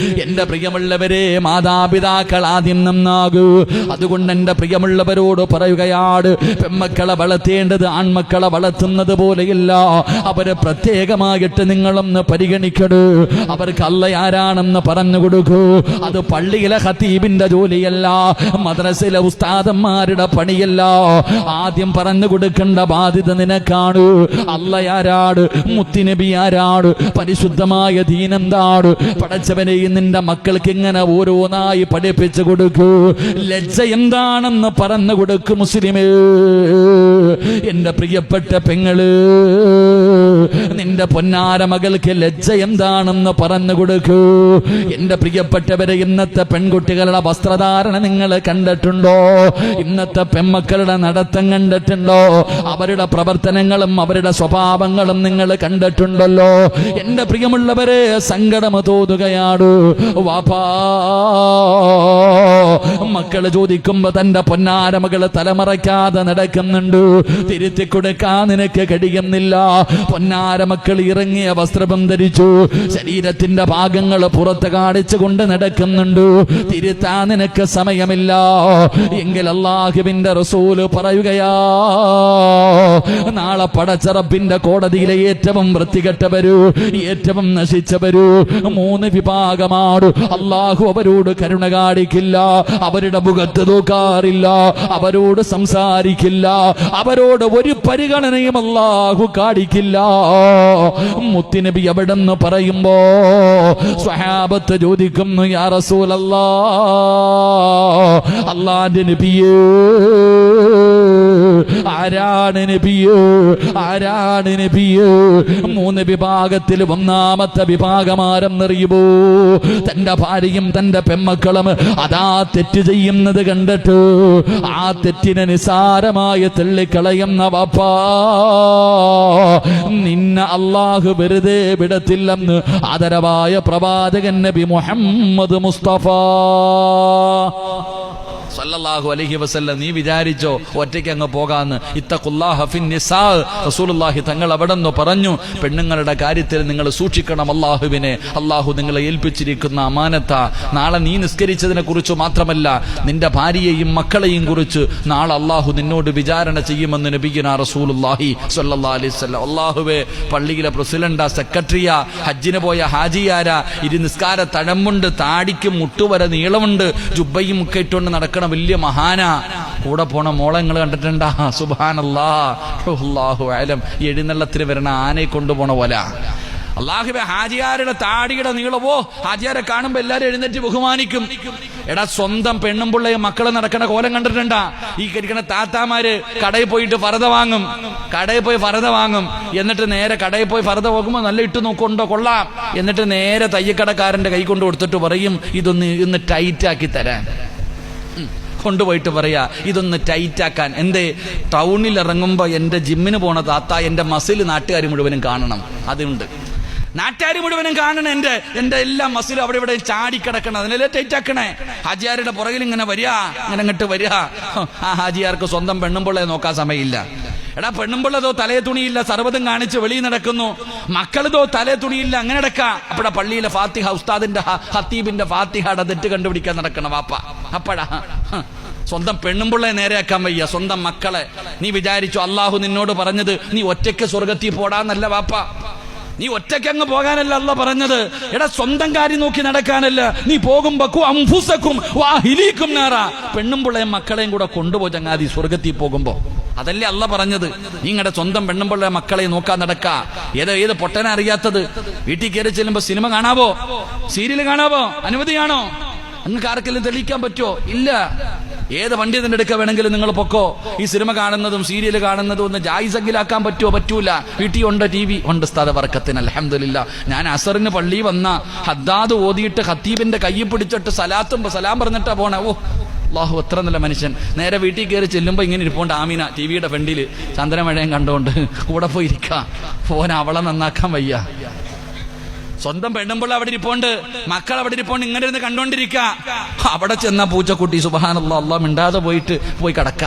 എന്റെ പ്രിയമുള്ളവരെ മാതാപിതാക്കൾ ആദ്യം നന്നാകൂ. അതുകൊണ്ട് എന്റെ പ്രിയമുള്ളവരോട് പറയുകയാണ് പെമ്മക്കളെ വളർത്തേണ്ടത് ആൺമക്കളെ വളർത്തുന്നത് പോലെയല്ല. അവരെ പ്രത്യേകമായിട്ട് നിങ്ങളൊന്ന് പരിഗണിക്കണു അവർക്ക് അല്ല ആരാണെന്ന് പറഞ്ഞു കൊടുക്കൂ. അത് പള്ളിയിലെ ഹത്തീബിന്റെ ജോലിയല്ല മദ്രസയിലെ ഉസ്താദന്മാരുടെ പണിയല്ല. ആദ്യം പറഞ്ഞു കൊടുക്കേണ്ട ബാധ്യത നിനക്കാണ്. അല്ല ആരാട് മുത്തിനബി ആരാട് പരിശുദ്ധമായ ദീനെന്താണ് പടച്ചവനെ നിന്റെ മക്കൾക്ക് ഇങ്ങനെ ഓരോന്നായി പഠിപ്പിച്ചു കൊടുക്കൂ. ലജ്ജ എന്താണെന്ന് പറഞ്ഞു കൊടുക്കൂ മുസ്ലിമേ. എന്റെ പ്രിയപ്പെട്ട പെങ്ങൾ നിന്റെ പൊന്നാര മകൾക്ക് ലജ്ജ എന്താണെന്ന് പറഞ്ഞു കൊടുക്കൂ. എന്റെ പ്രിയപ്പെട്ടവരെ ഇന്നത്തെ പെൺകുട്ടികളുടെ വസ്ത്രധാരണ നിങ്ങൾ കണ്ടിട്ടുണ്ടോ? ഇന്നത്തെ പെൺമക്കളുടെ നടത്തം കണ്ടിട്ടുണ്ടോ? അവരുടെ പ്രവർത്തനങ്ങളും അവരുടെ സ്വഭാവങ്ങളും നിങ്ങൾ കണ്ടിട്ടുണ്ടല്ലോ. എന്റെ പ്രിയമുള്ളവരെ സങ്കടം തോന്നുകയാണ് വാപ്പാ. മക്കൾ ചോദിക്കുമ്പോ തന്റെ പൊന്നാര മകൾ തലമറയ്ക്കാതെ നടക്കുന്നുണ്ട്. തിരുത്തി കൊടുക്കാൻ നിനക്ക് കഴിയുന്നില്ല. പൊന്നാര മക്കൾ ഇറങ്ങിയ വസ്ത്രം ധരിച്ചു. ശരീരത്തിന്റെ ഭാഗങ്ങൾ പുറത്ത് കാണിച്ചു കൊണ്ട് നടക്കുന്നുണ്ട്. തിരുത്താൻ നിനക്ക് സമയമില്ല. എങ്കിൽ അള്ളാഹുവിന്റെ റസൂൽ പറയുകയാ നാളെ പടച്ചറപ്പിന്റെ കോടതിയിലെ ഏറ്റവും വൃത്തികെട്ടവരു ഏറ്റവും നശിച്ചവരു മൂന്ന് വിഭാഗമാണ് അള്ളാഹു അവരോട് കരുണ കാണിക്കില്ല. അവരുടെ മുഖത്ത് നോക്കാറില്ല. അവരോട് സംസാരിക്കില്ല. അവരോട് ഒരു പരിഗണനയും അള്ളാഹു കാണിക്കില്ല. മുത്തിനബി എവിടെന്ന് പറയുമ്പോ സ്വഹാബത്ത് ചോദിക്കുന്നു യാ അള്ളാന്റെ നബിയേ ആരാണ് നബിയോ? ആരാണ് നബിയോ? മൂന്ന് വിഭാഗത്തിൽ ഒന്നാമത്തെ വിഭാഗം ആരെന്നറിയുമോ? തന്റെ ഭാര്യയും തന്റെ പെമ്മക്കളും അതാ തെറ്റ് ചെയ്യുന്നത് കണ്ടിട്ട് ആ തെറ്റിനെ നിസാരമായി തള്ളിക്കളയുന്ന വാപ്പാ. നിന്നെ അള്ളാഹു വെറുതെ വിടത്തില്ലെന്ന് ആദരവായ പ്രവാചകൻ നബി മുഹമ്മദ് മുസ്തഫ. സല്ലല്ലാഹു അലഹി വസല്ലം നീ വിചാരിച്ചോ ഒറ്റയ്ക്ക് അങ്ങ് പോകാന്ന്. റസൂലുള്ളാഹി തങ്ങൾ അവിടെ നിന്ന് പറഞ്ഞു പെണ്ണുങ്ങളുടെ കാര്യത്തിൽ നിങ്ങൾ സൂക്ഷിക്കണം അള്ളാഹുവിനെ അള്ളാഹു നിങ്ങളെ ഏൽപ്പിച്ചിരിക്കുന്ന അമാനത്ത. നാളെ നീ നിസ്കരിച്ചതിനെ കുറിച്ച് മാത്രമല്ല നിന്റെ ഭാര്യയെയും മക്കളെയും കുറിച്ച് നാളെ അള്ളാഹു നിന്നോട് വിചാരണ ചെയ്യുമെന്ന് നബിഗിന റസൂലുള്ളാഹി സ്വല്ലല്ലാഹി അലൈഹി വസല്ലം. അള്ളാഹുവെ പള്ളിയിലെ പ്രസിഡന്റാ സെക്രട്ടറിയാ ഹജ്ജിന് പോയ ഹാജിയാര ഇരു നിസ്കാര തഴമ്പുണ്ട് താടിക്കും മുട്ടുവരെ നീളമുണ്ട് ജുബയും ഒക്കെ ഇട്ടുകൊണ്ട് നടക്കണ വലിയ മഹാന. കൂടെ പോണ മോളെ നിങ്ങൾ കണ്ടിട്ടുണ്ടാ സുബാനല്ലാഹു അലം. എഴുന്നള്ളത്തിന് വരണ ആനയെ കൊണ്ടുപോണ പോലെ അള്ളാഹുബെ ഹാജിയാരുടെ താടിയുടെ നീളവോ ഹാജിയാരെ കാണുമ്പോ എല്ലാരും എഴുന്നേറ്റ് ബഹുമാനിക്കും. എടാ സ്വന്തം പെണ്ണും പിള്ളയും മക്കളെ നടക്കണ കോലം കണ്ടിട്ടുണ്ടാ? ഈ കരിക്കണ താത്താമാര് കടയിൽ പോയിട്ട് ഫറത വാങ്ങും. കടയിൽ പോയി ഫറത വാങ്ങും. എന്നിട്ട് നേരെ കടയിൽ പോയി ഫറത പോകുമ്പോ നല്ല ഇട്ട് നോക്കുണ്ടോ കൊള്ളാം. എന്നിട്ട് നേരെ തയ്യക്കടക്കാരന്റെ കൈ കൊണ്ട് കൊടുത്തിട്ട് പറയും ഇതൊന്ന് ഇന്ന് ടൈറ്റ് ആക്കി തരാൻ. കൊണ്ടുപോയിട്ട് പറയാ ഇതൊന്ന് ടൈറ്റാക്കാൻ എന്റെ ടൗണിൽ ഇറങ്ങുമ്പോൾ എന്റെ ജിമ്മിന് പോണ താത്ത എന്റെ മസിൽ നാട്ടുകാർ മുഴുവനും കാണണം. അതുണ്ട്. നാട്ടുകാർ മുഴുവനും കാണണം എന്റെ എന്റെ എല്ലാ മസിലും അവിടെ ഇവിടെ ചാടിക്കിടക്കണം അതിനല്ലേ ടൈറ്റാക്കണേ ഹാജിയാരുടെ പുറകിൽ ഇങ്ങനെ വരിക ഇങ്ങനെ ഇങ്ങോട്ട് വരിക. ആ ഹാജിയാർക്ക് സ്വന്തം പെണ്ണുമ്പിള്ളയെ നോക്കാൻ സമയമില്ല. എടാ പെണ്ണുമ്പിള്ളതോ തലേ തുണിയില്ല സർവതും കാണിച്ച് വെളിയിൽ നടക്കുന്നു. മക്കളതോ തലേ തുണിയില്ല അങ്ങനെ നടക്കാം. അപ്പഴാ പള്ളിയിലെ ഫാത്തിഹ ഉസ്താദിന്റെ ഹത്തീബിന്റെ ഫാത്തിഹയുടെ തെറ്റ് കണ്ടുപിടിക്കാൻ നടക്കണം വാപ്പ. അപ്പഴാ സ്വന്തം പെണ്ണുമ്പിള്ളെ നേരെയാക്കാൻ വയ്യ സ്വന്തം മക്കളെ. നീ വിചാരിച്ചു അള്ളാഹു നിന്നോട് പറഞ്ഞത് നീ ഒറ്റയ്ക്ക് സ്വർഗത്തിൽ പോടാന്നല്ല വാപ്പ. നീ ഒറ്റയ്ക്ക് അങ്ങ് പോകാനല്ല അല്ല പറഞ്ഞത്. എടാ സ്വന്തം കാര്യം നോക്കി നടക്കാനല്ല. നീ പോകുമ്പോക്കും അംഫുസക്കും പെണ്ണും പെണ്ണുമ്പിള്ളയും മക്കളെയും കൂടെ കൊണ്ടുപോ ചങ്ങാതി സ്വർഗത്തിൽ പോകുമ്പോ. അതല്ലേ അല്ല പറഞ്ഞത്. നിങ്ങളുടെ സ്വന്തം പെണ്ണും പെണ്ണുമ്പിള്ള മക്കളെ നോക്കാൻ നടക്ക. ഏത് ഏത് പൊട്ടനെ അറിയാത്തത്? വീട്ടിൽ കയറി ചെല്ലുമ്പോ സിനിമ കാണാവോ? സീരിയൽ കാണാവോ? അനുമതിയാണോ? നിങ്ങൾക്ക് ആർക്കെങ്കിലും തെളിയിക്കാൻ പറ്റുമോ? ഇല്ല. ഏത് പണ്ഡിതന്റെ അടുക്ക വേണമെങ്കിലും നിങ്ങൾ പൊക്കോ? ഈ സിനിമ കാണുന്നതും സീരിയൽ കാണുന്നതും ഒന്ന് ജായിസെങ്കിലാക്കാൻ പറ്റുമോ? പറ്റൂല. വീട്ടിൽ ഉണ്ട് ടി വി ഉണ്ട് സ്ഥല വർക്കത്തിന് അലഹമില്ല ഞാൻ അസറിന് പള്ളി വന്ന ഹദ്ദാദ് ഓതിയിട്ട് ഹത്തീബിന്റെ കൈ പിടിച്ചിട്ട് സലാത്തും സലാം പറഞ്ഞിട്ടാ പോണേ. ഓ അള്ളാഹു എത്ര നല്ല മനുഷ്യൻ. നേരെ വീട്ടിൽ കയറി ചെല്ലുമ്പോൾ ഇങ്ങനെ ഇരിപ്പോണ്ട് ആമീന ടി വിയുടെ ഫ്രണ്ടിൽ ചന്ദ്രമഴയും കണ്ടുകൊണ്ട് കൂടെ പോയിരിക്കാം ഫോൻ അവളെ നന്നാക്കാൻ വയ്യ. സ്വന്തം പെണ്ണുമ്പോൾ അവിടെ ഇരിപ്പോണ്ട്. മക്കൾ അവിടെ ഇരിപ്പോണ്ട്. ഇങ്ങനെ ഇരുന്ന് കണ്ടോണ്ടിരിക്ക. അവിടെ ചെന്ന പൂച്ചക്കുട്ടി സുബഹാനല്ല അല്ല മിണ്ടാതെ പോയിട്ട് പോയി കിടക്ക.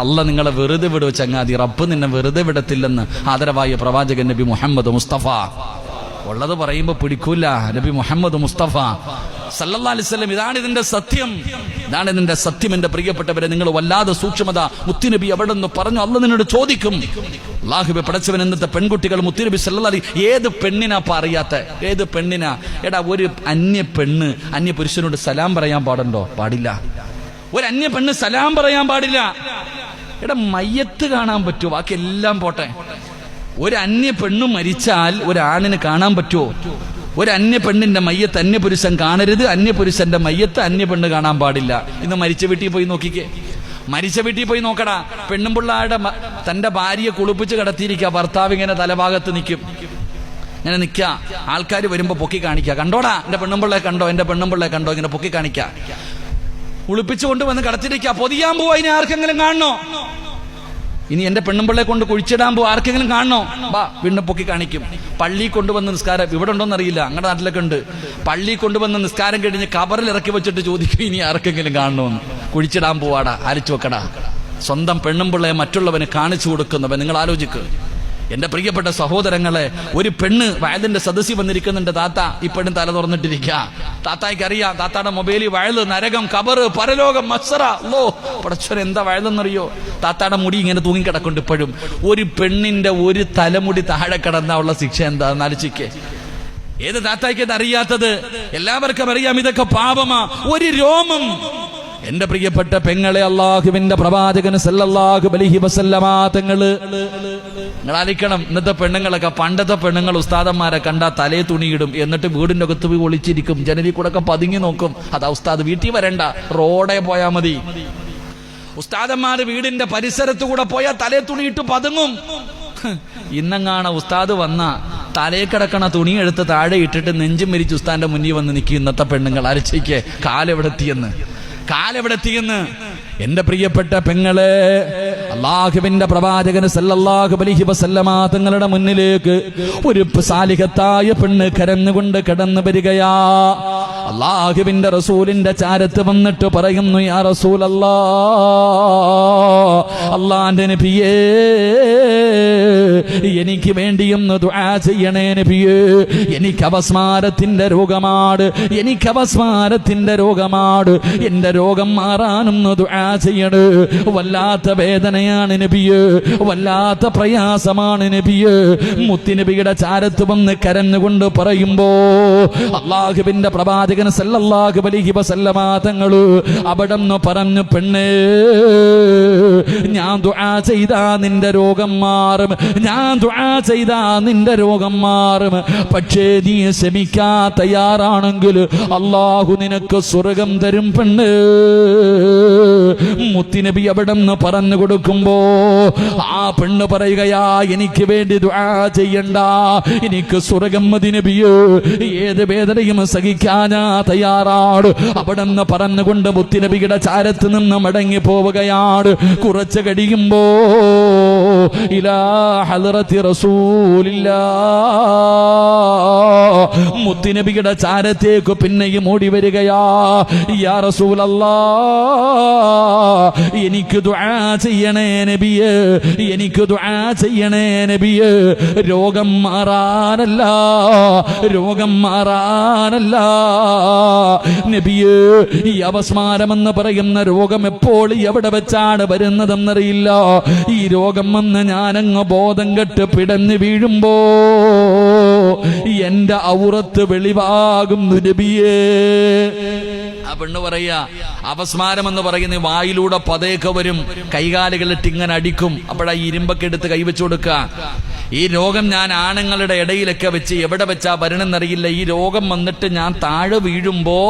അല്ല നിങ്ങളെ വെറുതെ വിടുവ ചങ്ങാതി. റബ്ബ് നിന്നെ വെറുതെ വിടത്തില്ലെന്ന് ആദരവായ പ്രവാചകൻ നബി മുഹമ്മദ് മുസ്തഫ. ഉള്ളത് പറയുമ്പോ പിടിക്കൂല. നബി മുഹമ്മദ് മുസ്തഫ. വസല്ലം ഇതാണ് ഇതിന്റെ സത്യം. ഇതാണ് ഇതിന്റെ സത്യം എന്റെ പ്രിയപ്പെട്ടവരെ നിങ്ങൾ വല്ലാതെ സൂക്ഷ്മത മുത്തുനബി എവിടെ നിന്ന് പറഞ്ഞു അല്ല നിന്നോട് ചോദിക്കും. അള്ളാഹുബെ പഠിച്ചവൻ എന്നത്തെ പെൺകുട്ടികൾ മുത്തുനബി സല്ലി ഏത് പെണ്ണിനാ പറയാത്ത ഏത് പെണ്ണിനാ? എടാ ഒരു അന്യ പെണ്ണ് അന്യ പുരുഷനോട് സലാം പറയാൻ പാടുണ്ടോ? പാടില്ല. ഒരു അന്യ പെണ്ണ് സലാം പറയാൻ പാടില്ല. എടാ മയ്യത്ത് കാണാൻ പറ്റുമോ? ബാക്കി എല്ലാം പോട്ടെ. ഒരു അന്യ പെണ്ണ് മരിച്ചാൽ ഒരു ആണിന് കാണാൻ പറ്റുമോ? ഒരു അന്യ പെണ്ണിന്റെ മയ്യത്ത് അന്യപുരുഷൻ കാണരുത് അന്യപുരുഷന്റെ മയ്യത്ത് അന്യ പെണ്ണ് കാണാൻ പാടില്ല. ഇന്ന് മരിച്ച വീട്ടിൽ പോയി നോക്കിക്കേ. മരിച്ച വീട്ടിൽ പോയി നോക്കടാ. പെണ്ണും പിള്ളാരുടെ മ- തന്റെ ഭാര്യയെ കുളിപ്പിച്ച് കിടത്തിയിരിക്കുക ഭർത്താവ് ഇങ്ങനെ തലഭാഗത്ത് നിൽക്കും ഇങ്ങനെ നിൽക്കുക ആൾക്കാർ വരുമ്പോ പൊക്കി കാണിക്കുക കണ്ടോടാ? എന്റെ പെണ്ണുമ്പിള്ളെ കണ്ടോ? എന്റെ പെണ്ണുമ്പിള്ളെ കണ്ടോ? ഇങ്ങനെ പൊക്കി കാണിക്കുക കുളിപ്പിച്ചുകൊണ്ട് വന്ന് കടത്തിരിക്കുക പൊതിയാൻ പോവാ. ഇനി ആർക്കെങ്കിലും കാണണോ? ഇനി എന്റെ പെണ്ണുമ്പിള്ളെ കൊണ്ട് കുഴിച്ചിടാൻ പോകും ആർക്കെങ്കിലും കാണണോ? ബാ വീണ്ടും പൊക്കി കാണിക്കും. പള്ളി കൊണ്ടുവന്ന് നിസ്കാരം ഇവിടെ ഉണ്ടോന്ന് അറിയില്ല. അങ്ങടെ നാട്ടിലൊക്കെ ഉണ്ട്. പള്ളി കൊണ്ടുവന്ന് നിസ്കാരം കഴിഞ്ഞ് കബറിൽ ഇറക്കി വെച്ചിട്ട് ചോദിക്കും ഇനി ആർക്കെങ്കിലും കാണണമെന്ന് കുഴിച്ചിടാൻ പോവാടാ അരച്ചു വെക്കടാ. സ്വന്തം പെണ്ണുമ്പിള്ളയെ മറ്റുള്ളവന് കാണിച്ചു കൊടുക്കുന്നവൻ നിങ്ങൾ ആലോചിക്കുക എന്റെ പ്രിയപ്പെട്ട സഹോദരങ്ങളെ ഒരു പെണ്ണ് വയലിന്റെ സദസ്സിൽ വന്നിരിക്കുന്നുണ്ട് താത്ത. ഇപ്പോഴും തല തുറന്നിട്ടിരിക്കുക. താത്തായ്ക്ക് അറിയാം താത്താടെ മൊബൈലിൽ വയൽ നരകം കബറ് പരലോകം മത്സര. ലോ പടച്ചോൻ എന്താ വയലെന്നറിയോ? താത്താടെ മുടി ഇങ്ങനെ തൂങ്ങിക്കിടക്കുന്നുണ്ട് ഇപ്പോഴും. ഒരു പെണ്ണിന്റെ ഒരു തലമുടി താഴെ കിടന്ന ഉള്ള ശിക്ഷ എന്താ നാലിച്ചിക്ക് ഏത് താത്തായ്ക്ക് അറിയാത്തത്? എല്ലാവർക്കും അറിയാം ഇതൊക്കെ പാപമാ. ഒരു രോമം എന്റെ പ്രിയപ്പെട്ട പെങ്ങളെ അള്ളാഹുവിന്റെ പ്രവാചകന് സല്ലല്ലാഹു അലൈഹി വസല്ലമ നിങ്ങൾ അലിക്കണം ഇന്നത്തെ പെണ്ണുങ്ങളൊക്കെ പണ്ടത്തെ പെണ്ണുങ്ങൾ ഉസ്താദന്മാരെ കണ്ടാ തലേ തുണിയിടും എന്നിട്ട് വീടിന്റെ അകത്ത് പോയി ഒളിച്ചിരിക്കും ജനലി കൂടെ ഒക്കെ പതുങ്ങി നോക്കും. അതാ ഉസ്താദ് വീട്ടിൽ വരണ്ട റോഡേ പോയാ മതി. ഉസ്താദന്മാര് വീടിന്റെ പരിസരത്ത് കൂടെ പോയാൽ തലേ തുണിയിട്ട് പതുങ്ങും. ഇന്നങ്ങാണ് ഉസ്താദ് വന്ന തലേ കിടക്കണ തുണി എടുത്ത് താഴെ ഇട്ടിട്ട് നെഞ്ചും മരിച്ച് ഉസ്താന്റെ മുന്നിൽ വന്ന് നിൽക്കും ഇന്നത്തെ പെണ്ണുങ്ങൾ. അരച്ചയ്ക്ക് കാലെവിടെത്തിയെന്ന്. കാലെവിടെത്തിയെന്ന്? എന്റെ പ്രിയപ്പെട്ട പെങ്ങളെ അള്ളാഹുവിന്റെ പ്രവാചകന് സല്ലല്ലാഹു അലൈഹി വസല്ലമ തങ്ങളുടെ മുന്നിലേക്ക് ഒരു സാലിഹത്തായ പെണ്ണ് കരഞ്ഞുകൊണ്ട് കടന്നു വരികയാ. അള്ളാഹുവിന്റെ റസൂലിന്റെ ചാരത്ത് വന്നിട്ട് പറയുന്നു യാ റസൂലല്ലാ അള്ളാന്റെ നബിയേ എനിക്ക് വേണ്ടിയൊന്ന് ദുആ ചെയ്യണേ നബിയേ. എനിക്ക് അവസ്മാരത്തിന്റെ രോഗമാട് എനിക്ക് അവസ്മാരത്തിന്റെ രോഗമാട് എന്റെ രോഗം മാറാനൊന്ന് ദുആ ചെയ്യണ്. വല്ലാത്ത വേദനയാണ് നബിയേ വല്ലാത്ത പ്രയാസമാണ് നബിയേ. മുത്തിനബിയുടെ ചാരത്ത് വന്ന് കരഞ്ഞുകൊണ്ട് പറയുമ്പോ അള്ളാഹുവിന്റെ പ്രവാചകൻ സല്ലല്ലാഹു അലൈഹി വസല്ലമ തങ്ങൾ അവിടെന്ന് പറഞ്ഞു പെണ്ണേ ഞാൻ ദുആ ചെയ്താ നിന്റെ രോഗം മാറും. ഞാൻ ദുആ ചെയ്താ നിന്റെ രോഗം മാറും. പക്ഷേ നീ ശമിക്കാ തയ്യാറാണെങ്കിൽ അള്ളാഹു നിനക്ക് സ്വർഗം തരും പെണ്ണ്. മുത്തിനബി അവിടെ നിന്ന് പറഞ്ഞു കൊടുക്കുമ്പോ ആ പെണ്ണ് പറയുകയാ എനിക്ക് വേണ്ടി ദുആ ചെയ്യണ്ട. എനിക്ക് സ്വർഗം മതി ഏത് വേദനയും സഹിക്കാനാ തയ്യാറാണ്. അവിടെ നിന്ന് പറഞ്ഞുകൊണ്ട് മുത്തിനബിയുടെ ചാരത്ത് നിന്ന് മടങ്ങി പോവുകയാണ്. കുറച്ച് കഴിയുമ്പോ ഇലാ ഹലറത്തി റസൂലില്ലാ. മുത്തിനബിയുടെ ചാരത്തേക്ക് പിന്നെയും ഓടി വരികയാ. യാ റസൂലല്ലാ എനിക്ക് ദുആ ചെയ്യണേ നബിയെ എനിക്ക് ദുആ ചെയ്യണേ നബിയെ. രോഗം മാറാനല്ല രോഗം മാറാനല്ല. നബിയെ ഈ അപസ്മാരമെന്ന് പറയുന്ന രോഗം എപ്പോൾ എവിടെ വെച്ചാണ് വരുന്നതെന്നറിയില്ല. ഈ രോഗം വന്ന് ഞാനങ്ങ് ബോധം കെട്ട് പിടഞ്ഞു വീഴുമ്പോ എന്റെ ഔറത്ത് വെളിവാകും നബിയേ. ആ പെണ്ണ് പറയുക അപസ്മാരം എന്ന് പറയുന്ന വായിലൂടെ പതയൊക്കെ വരും. കൈകാലുകളിട്ട് ഇങ്ങനെ അടിക്കും. അപ്പോഴാ ഈ ഇരുമ്പൊക്കെ എടുത്ത് കൈവച്ചു കൊടുക്കുക. ഈ രോഗം ഞാൻ ആണുങ്ങളുടെ ഇടയിലൊക്കെ വെച്ച് എവിടെ വെച്ചാ വരണമെന്നറിയില്ല ഈ രോഗം വന്നിട്ട് ഞാൻ താഴെ വീഴുമ്പോ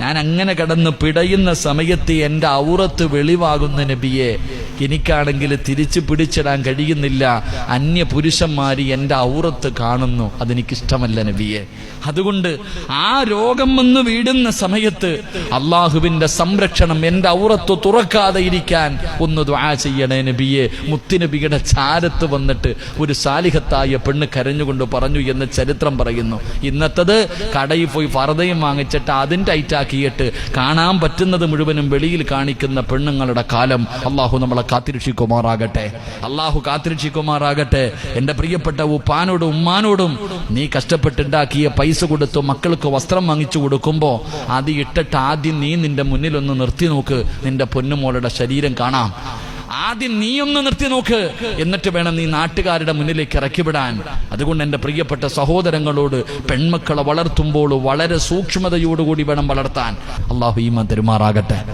ഞാൻ അങ്ങനെ കിടന്ന് പിടയുന്ന സമയത്ത് എന്റെ ഔറത്ത് വെളിവാകുന്ന നബിയെ. എനിക്കാണെങ്കിൽ തിരിച്ചു പിടിച്ചിടാൻ കഴിയുന്നില്ല. അന്യ പുരുഷന്മാര് എന്റെ ഔറത്ത് കാണുന്നു. അതെനിക്കിഷ്ടമല്ല നബിയെ. അതുകൊണ്ട് ആ രോഗം വന്ന് വീടുന്ന സമയത്ത് അള്ളാഹുവിന്റെ സംരക്ഷണം എന്റെ ഔറത്ത് തുറക്കാതെ ഇരിക്കാൻ ഒന്ന് ദ്വാ ചെയ്യണേ നബിയെ. മുത്തുനബിയുടെ ചാരത്ത് വന്നിട്ട് ഒരു സാലിഹത്തായ പെണ്ണ് കരഞ്ഞുകൊണ്ട് പറഞ്ഞു എന്ന് ചരിത്രം പറയുന്നു. ഇന്നത്തത് കടയിൽ പോയി ഫറതയും വാങ്ങിച്ചിട്ട് അതും ടൈറ്റാക്കിയിട്ട് കാണാൻ പറ്റുന്നത് മുഴുവനും വെളിയിൽ കാണിക്കുന്ന പെണ്ണുങ്ങളുടെ കാലം അള്ളാഹു നമ്മളെ കാത്തിരക്ഷിക്കുമാറാകട്ടെ. അള്ളാഹു കാത്തിരക്ഷിക്കുമാറാകട്ടെ. എന്റെ പ്രിയപ്പെട്ട ഉപ്പാനോടും ഉമ്മാനോടും നീ കഷ്ടപ്പെട്ടുണ്ടാക്കിയ പൈസ കൊടുത്തു മക്കൾക്ക് വസ്ത്രം വാങ്ങിച്ചു കൊടുക്കുമ്പോ അത് ഇട്ടിട്ട് ആദ്യം നീ നിന്റെ മുന്നിലൊന്ന് നിർത്തി നോക്ക്. നിന്റെ പൊന്നുമോളുടെ ശരീരം കാണാം. ആദ്യം നീ ഒന്ന് നിർത്തി നോക്ക്. എന്നിട്ട് വേണം നീ നാട്ടുകാരുടെ മുന്നിലേക്ക് ഇറക്കിവിടാൻ. അതുകൊണ്ട് എന്റെ പ്രിയപ്പെട്ട സഹോദരങ്ങളോട് പെൺമക്കളെ വളർത്തുമ്പോൾ വളരെ സൂക്ഷ്മതയോടുകൂടി വേണം വളർത്താൻ. അള്ളാഹു ഈമ തെരുമാറാകട്ടെ.